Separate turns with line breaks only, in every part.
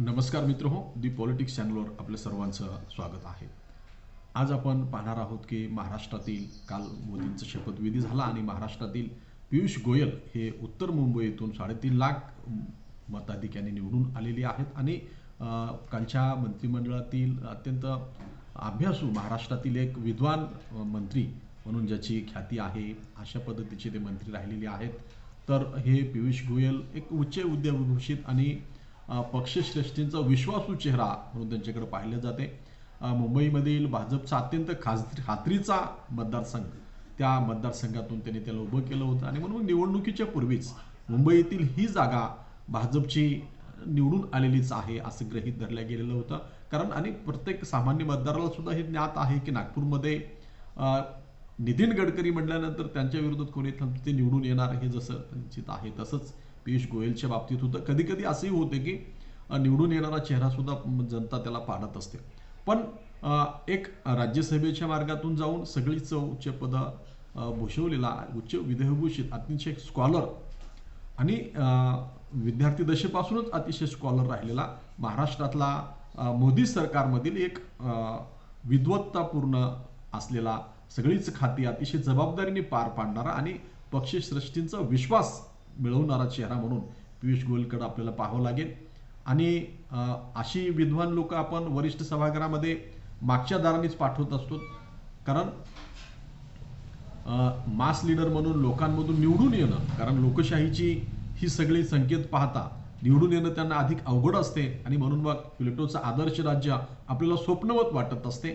नमस्कार मित्र हो दी पॉलिटिक्स चॅनलवर आपल्या सर्वांचं स्वागत आहे. आज आपण पाहणार आहोत की महाराष्ट्रातील काल मोदींचा शपथविधी झाला आणि महाराष्ट्रातील पियुष गोयल हे उत्तर मुंबईतून साडेतीन लाख मताधिक्याने निवडून आलेले आहेत आणि कालच्या मंत्रिमंडळातील अत्यंत अभ्यासू महाराष्ट्रातील एक विद्वान मंत्री म्हणून ज्याची ख्याती आहे अशा पद्धतीचे ते मंत्री राहिलेले आहेत. तर हे पियुष गोयल एक उच्च विद्याविभूषित आणि पक्षश्रेष्ठींचा विश्वासू चेहरा म्हणून त्यांच्याकडे पाहिले जाते. मुंबईमधील भाजपचा अत्यंत खास खात्रीचा मतदारसंघ. त्या मतदारसंघातून त्यांनी त्याला उभं केलं होतं. आणि म्हणून निवडणुकीच्या पूर्वीच मुंबईतील ही जागा भाजपची निवडून आलेलीच आहे असं ग्रहीत धरलं गेलेलं होतं. कारण आणि प्रत्येक सामान्य मतदाराला सुद्धा हे ज्ञात आहे की नागपूरमध्ये नितीन गडकरी म्हटल्यानंतर त्यांच्या विरोधात कोणी ते निवडून येणार हे जसं निश्चित आहे तसंच पियुष गोयलच्या बाबतीत होतं. कधी कधी असंही होते की निवडून येणारा चेहरासुद्धा जनता त्याला पाहत असते. पण एक राज्यसभेच्या मार्गातून जाऊन सगळीच उच्च पद भूषवलेला उच्च विदेहभूषित अतिशय स्कॉलर आणि विद्यार्थी दशेपासूनच अतिशय स्कॉलर राहिलेला महाराष्ट्रातला मोदी सरकारमधील एक विद्वत्तापूर्ण असलेला सगळीच खाती अतिशय जबाबदारीने पार पाडणारा आणि पक्षश्रेष्ठींचा विश्वास मिळवणारा चेहरा म्हणून पियुष गोयलकडे आपल्याला पाहावं लागेल. आणि अशी विद्वान लोक आपण वरिष्ठ सभागृहामध्ये मागच्या दारानेच पाठवत असतो. कारण मास लीडर म्हणून लोकांमधून निवडून येणं कारण लोकशाहीची ही सगळी संकेत पाहता निवडून येणं त्यांना अधिक अवघड असते. आणि म्हणून मग प्लेटोचं आदर्श राज्य आपल्याला स्वप्नवत वाटत असते.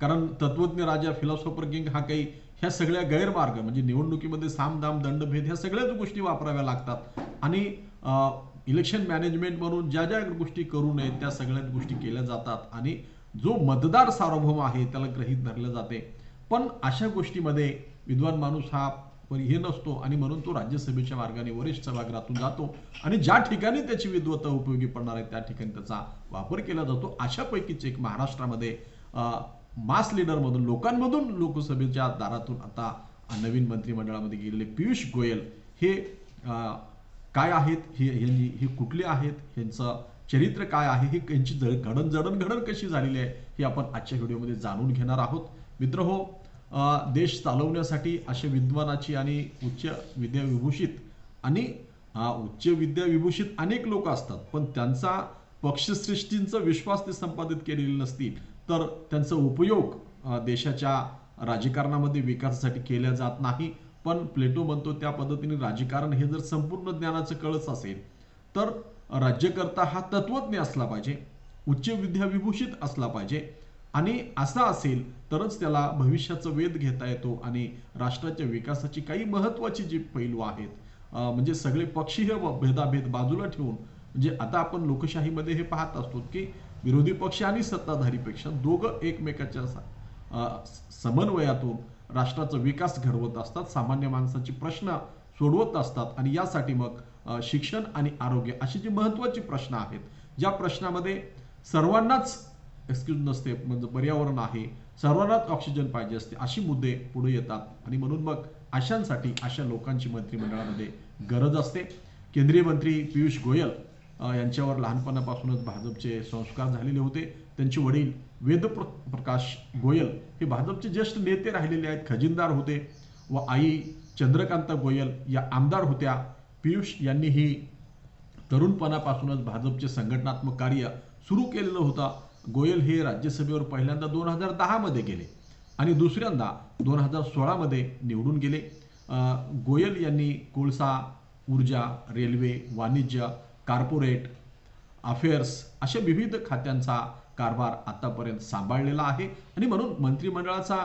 कारण तत्वज्ञ राजा फिलॉसॉफर किंग हा काही ह्या सगळ्या गैरमार्ग म्हणजे निवडणुकीमध्ये सामदाम दंडभेद ह्या सगळ्याच गोष्टी वापराव्या लागतात. आणि इलेक्शन मॅनेजमेंट म्हणून ज्या ज्या गोष्टी करू नयेत त्या सगळ्याच गोष्टी केल्या जातात. आणि जो मतदार सार्वभौम आहे त्याला ग्रहित धरलं जाते. पण अशा गोष्टीमध्ये विद्वान माणूस हा पण हे नसतो आणि म्हणून तो राज्यसभेच्या मार्गाने वरिष्ठ सभागृहातून जातो. आणि ज्या ठिकाणी त्याची विद्वत्ता उपयोगी पडणार आहे त्या ठिकाणी त्याचा वापर केला जातो. अशापैकीच एक महाराष्ट्रामध्ये मास लीडरमधून लोकांमधून लोकसभेच्या दारातून आता नवीन मंत्रिमंडळामध्ये गेलेले पियुष गोयल हे काय आहेत? हे हे हे कुठले आहेत? यांचं चरित्र काय आहे? हे यांची जड- घडण जडणघडण कशी झालेली आहे? हे आपण आजच्या व्हिडिओमध्ये जाणून घेणार आहोत. मित्र हो देश चालवण्यासाठी अशा विद्वानाची आणि उच्च विद्याविभूषित आणि उच्च विद्याविभूषित अनेक लोक असतात. पण त्यांचा पक्षश्रेष्ठींचा विश्वास ते संपादित केलेले नसतील. तर त्यांचा उपयोग देशाच्या राजकारणामध्ये विकासासाठी केला जात नाही. पण प्लेटो म्हणतो त्या पद्धतीने राजकारण हे जर संपूर्ण ज्ञानाचं कळस असेल तर राज्यकर्ता हा तत्वज्ञ असला पाहिजे उच्च विद्याविभूषित असला पाहिजे. आणि असा असेल तरच त्याला भविष्याचा वेध घेता येतो आणि राष्ट्राच्या विकासाची काही महत्वाची जी पैलू आहेत म्हणजे सगळे पक्षीय व भेदाभेद बाजूला ठेवून म्हणजे आता आपण लोकशाहीमध्ये हे पाहत असतो की विरोधी पक्ष आणि सत्ताधारीपेक्षा दोघं एकमेकाच्या समन्वयातून राष्ट्राचा विकास घडवत असतात सामान्य माणसाचे प्रश्न सोडवत असतात आणि यासाठी मग शिक्षण आणि आरोग्य अशी जी महत्वाची प्रश्न आहेत ज्या प्रश्नामध्ये सर्वांनाच एक्सक्यूज नसते म्हणजे पर्यावरण आहे सर्वांनाच ऑक्सिजन पाहिजे असते अशी मुद्दे पुढे येतात. आणि म्हणून मग अशांसाठी अशा लोकांची मंत्रिमंडळामध्ये गरज असते. केंद्रीय मंत्री पियुष गोयल यांच्यावर लहानपणापासूनच भाजपचे संस्कार झालेले होते. त्यांचे वडील वेद प्र- प्रकाश गोयल हे भाजपचे ज्येष्ठ नेते राहिलेले आहेत खजिनदार होते. व आई चंद्रकांता गोयल या आमदार होत्या. पियुष यांनी ही तरुणपणापासूनच भाजपचे संघटनात्मक कार्य सुरू केलेलं होतं. गोयल हे राज्यसभेवर पहिल्यांदा दोन हजार दहामध्ये गेले आणि दुसऱ्यांदा दोन हजार सोळामध्ये निवडून गेले. गोयल यांनी कोळसा ऊर्जा रेल्वे वाणिज्य कार्पोरेट अफेअर्स अशा विविध खात्यांचा कारभार आतापर्यंत सांभाळलेला आहे. आणि म्हणून मंत्रिमंडळाचा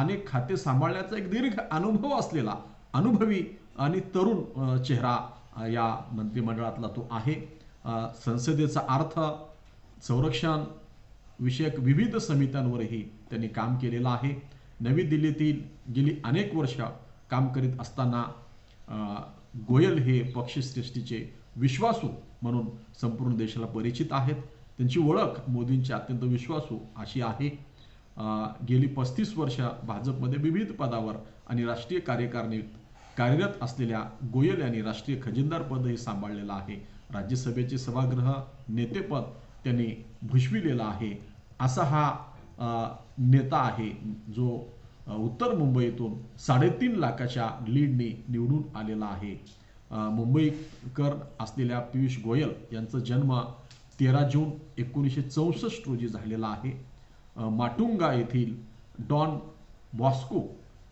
अनेक खाते सांभाळण्याचा एक दीर्घ अनुभव असलेला अनुभवी आणि तरुण चेहरा या मंत्रिमंडळातला तो आहे. संसदेचा अर्थ संरक्षण विषयक विविध समित्यांवरही त्यांनी काम केलेलं आहे. नवी दिल्लीतील गेली अनेक वर्ष काम करीत असताना गोयल हे पक्षश्रेष्ठीचे विश्वासू म्हणून संपूर्ण देशाला परिचित आहेत. त्यांची ओळख मोदींची अत्यंत विश्वासू अशी आहे. गेली पस्तीस वर्ष भाजपमध्ये विविध पदावर आणि राष्ट्रीय कार्यकारिणीत कार्यरत असलेल्या गोयल यांनी राष्ट्रीय खजिनदार पदही सांभाळलेलं आहे. राज्यसभेचे सभागृह नेतेपद त्यांनी भुजविलेला आहे. असा हा नेता आहे जो उत्तर मुंबईतून साडेतीन लाखाच्या लीडने निवडून आलेला आहे. मुंबईकर असलेल्या पियुष गोयल यांचा जन्म तेरा जून एकोणीसशे चौसष्ट रोजी झालेला आहे. माटुंगा येथील डॉन बॉस्को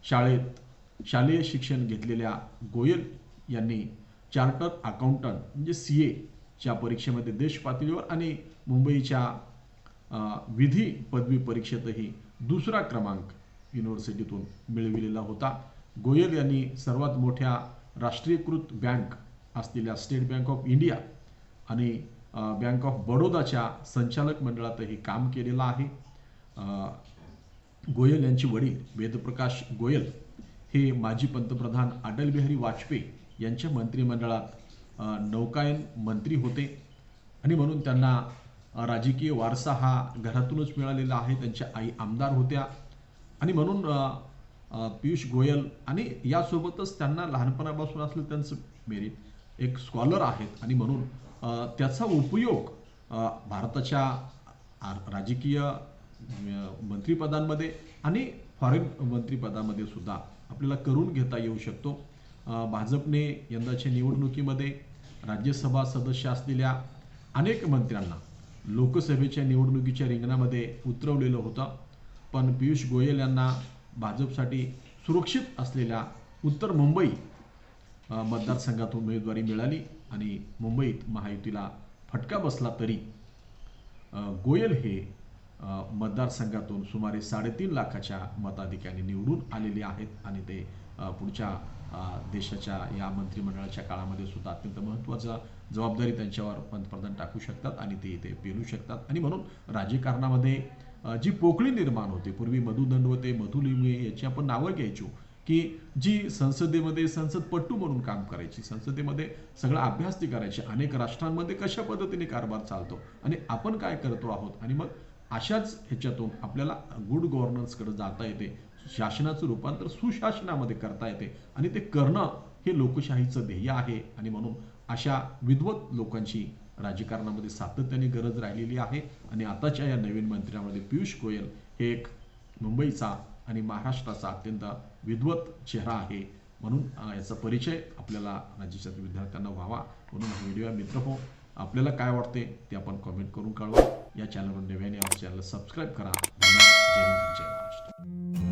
शाळेत शालेय शिक्षण घेतलेल्या गोयल यांनी चार्टर अकाउंटंट म्हणजे सी एच्या परीक्षेमध्ये देश पातळीवर आणि मुंबईच्या विधी पदवी परीक्षेतही दुसरा क्रमांक युनिव्हर्सिटीतून मिळविलेला होता. गोयल यांनी सर्वात मोठ्या राष्ट्रीयकृत बँक असलेल्या स्टेट बँक ऑफ इंडिया आणि बँक ऑफ बडोदाच्या संचालक मंडळातही काम केलेलं आहे. गोयल यांचे वडील वेदप्रकाश गोयल हे माजी पंतप्रधान अटल बिहारी वाजपेयी यांच्या मंत्रिमंडळात नौकायन मंत्री होते. आणि म्हणून त्यांना राजकीय वारसा हा घरातूनच मिळालेला आहे. त्यांच्या आई आमदार होत्या. आणि म्हणून पियुष गोयल आणि यासोबतच त्यांना लहानपणापासून असलं त्यांचं मेरिट एक स्कॉलर आहेत. आणि म्हणून त्याचा उपयोग भारताच्या राजकीय मंत्रीपदांमध्ये मंत्रिपदांमध्ये आणि फॉरेन मंत्रिपदामध्ये सुद्धा आपल्याला करून घेता येऊ शकतो. भाजपने यंदाच्या निवडणुकीमध्ये राज्यसभा सदस्य असलेल्या अनेक मंत्र्यांना लोकसभेच्या निवडणुकीच्या रिंगणामध्ये उतरवलेलं होतं. पण पियुष गोयल यांना भाजपसाठी सुरक्षित असलेल्या उत्तर मुंबई मतदारसंघातून उमेदवारी मिळाली आणि मुंबईत महायुतीला फटका बसला तरी गोयल हे मतदारसंघातून सुमारे साडेतीन लाखाच्या मताधिक्याने निवडून आलेले आहेत आणि ते पुढच्या देशाच्या या मंत्रिमंडळाच्या काळामध्ये सुद्धा अत्यंत महत्त्वाचा जबाबदारी त्यांच्यावर पंतप्रधान टाकू शकतात आणि ते ते पेलू शकतात. आणि म्हणून राजकारणामध्ये जी पोकळी निर्माण होते पूर्वी मधु दंडवते मधु लिमये याची आपण नावं घ्यायचो की जी संसदेमध्ये संसदपट्टू म्हणून काम करायची संसदेमध्ये सगळा अभ्यास ती करायची अनेक राष्ट्रांमध्ये कशा पद्धतीने कारभार चालतो आणि आपण काय करतो आहोत आणि मग अशाच ह्याच्यातून आपल्याला गुड गव्हर्नन्सकडे जाता येते शासनाचं रूपांतर सुशासनामध्ये करता येते आणि ते करणं हे लोकशाहीचं ध्येय आहे आणि म्हणून अशा विद्वत लोकांची राजकारणामध्ये सातत्याने गरज राहिलेली आहे. आणि आताच्या या नवीन मंत्र्यामध्ये पियुष गोयल हे एक मुंबईचा आणि महाराष्ट्राचा अत्यंत विद्वत चेहरा आहे म्हणून याचा परिचय आपल्याला राज्याच्या विद्यार्थ्यांना व्हावा म्हणून हा व्हिडिओ आहे. मित्र हो आपल्याला काय वाटते ते आपण कमेंट करून कळवा. या चॅनलवर नव्याने आमच्या चॅनल सबस्क्राईब करा. धन्यवाद. जय हिंद. जय महाराष्ट्र.